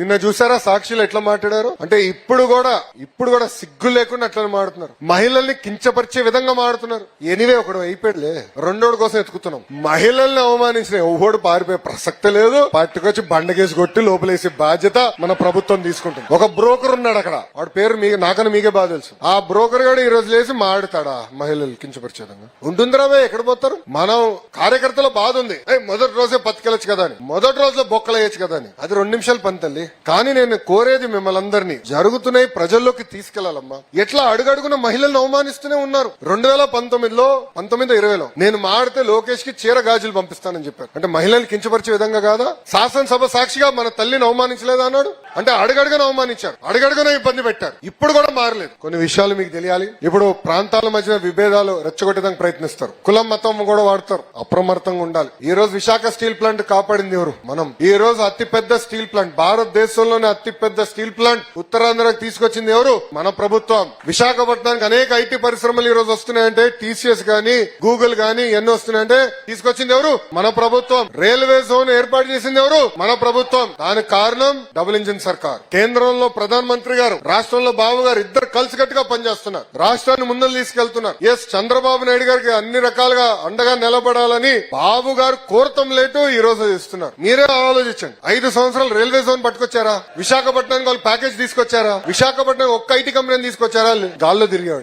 నిన్న చూసారా సాక్షులు ఎట్లా మాట్లాడారు? అంటే ఇప్పుడు కూడా ఇప్పుడు కూడా సిగ్గు లేకుండా అట్లా మాడుతున్నారు. మహిళల్ని కించపరిచే విధంగా మాడుతున్నారు. ఎనివే ఒకడు అయిపోయాడులే రెండోడు కోసం ఎత్తుకుతున్నాం. మహిళల్ని అవమానించిన ఎవడు పారిపోయే ప్రసక్తి లేదు. పట్టుకొచ్చి బండకేసి కొట్టి లోపలేసే బాధ్యత మన ప్రభుత్వం తీసుకుంటుంది. ఒక బ్రోకర్ ఉన్నాడు అక్కడ. వాడి పేరు మీ నాకని మీకే బాగా తెలుసు. ఆ బ్రోకర్ గాడు ఈ రోజు లేసి మాడుతాడా మహిళలు కించపరిచే విధంగా? ఉంటుందిరా ఎక్కడ పోతారు? మనం కార్యకర్తల బాధ ఉంది. మొదటి రోజే బతికెళ్ళచ్చు కదా అని. మొదటి రోజులో బొక్కలేయచ్చు కదా అని. అది రెండు నిమిషాలు పని తల్లి. కానీ నేను కోరేది మిమ్మల్ని అందరినీ జరుగుతున్నాయి ప్రజల్లోకి తీసుకెళ్ళాలమ్మా. ఎట్లా అడుగడుగున మహిళలను అవమానిస్తూనే ఉన్నారు? రెండు వేల పంతొమ్మిదిలో పంతొమ్మిది ఇరవైలో నేను మాడితే లోకేష్కి చీర గాజులు పంపిస్తానని చెప్పారు. అంటే మహిళల్ని కించపరిచే విధంగా కాదా? శాసనసభ సాక్షిగా మన తల్లిని అవమానించలేదా అన్నాడు? అంటే అడుగడుగున అవమానించారు. అడుగడుగున ఇబ్బంది పెట్టారు. ఇప్పుడు కూడా మారలేదు. కొన్ని విషయాలు మీకు తెలియాలి. ఇప్పుడు ప్రాంతాల మధ్య విభేదాలు రెచ్చగొట్టడానికి ప్రయత్నిస్తారు. కులం మతం కూడా వాడతారు. అప్రమత్తంగా ఉండాలి. ఈ రోజు విశాఖ స్టీల్ ప్లాంట్ కాపాడింది ఎవరు? మనం. ఈ రోజు అతిపెద్ద స్టీల్ ప్లాంట్ భారతదేశంలోనే అతిపెద్ద స్టీల్ ప్లాంట్ ఉత్తరాంధ్రకు తీసుకొచ్చింది ఎవరు? మన ప్రభుత్వం. విశాఖపట్నానికి అనేక ఐటీ పరిశ్రమలు ఈ రోజు వస్తున్నాయంటే టీసీఎస్ గానీ గూగుల్ గానీ ఎన్ని వస్తున్నాయంటే తీసుకొచ్చింది ఎవరు? మన ప్రభుత్వం. రైల్వే జోన్ ఏర్పాటు చేసింది ఎవరు? మన ప్రభుత్వం. దానికి కారణం డబుల్ ఇంజిన్ సర్కార్. కేంద్రంలో ప్రధాన మంత్రి గారు రాష్ట్రంలో బాబు గారు ఇద్దరు కలిసికట్టుగా పనిచేస్తున్నారు. రాష్ట్రాన్ని ముందలు తీసుకెళ్తున్నారు. ఎస్ చంద్రబాబు నాయుడు గారికి అన్ని రకాలుగా అండగా నిలబడాలని బాబు గారు కోరతం లేటు ఈ రోజు ఇస్తున్నారు మీరే ఆలోచించండి. ఐదు సంవత్సరాలు రైల్వే జోన్ పట్టుకొచ్చారా? విశాఖపట్నానికి వాళ్ళు ప్యాకేజ్ తీసుకొచ్చారా? విశాఖపట్నం ఒక్క ఐటీ కంపెనీ తీసుకొచ్చారా? గాల్లో తిరిగాడు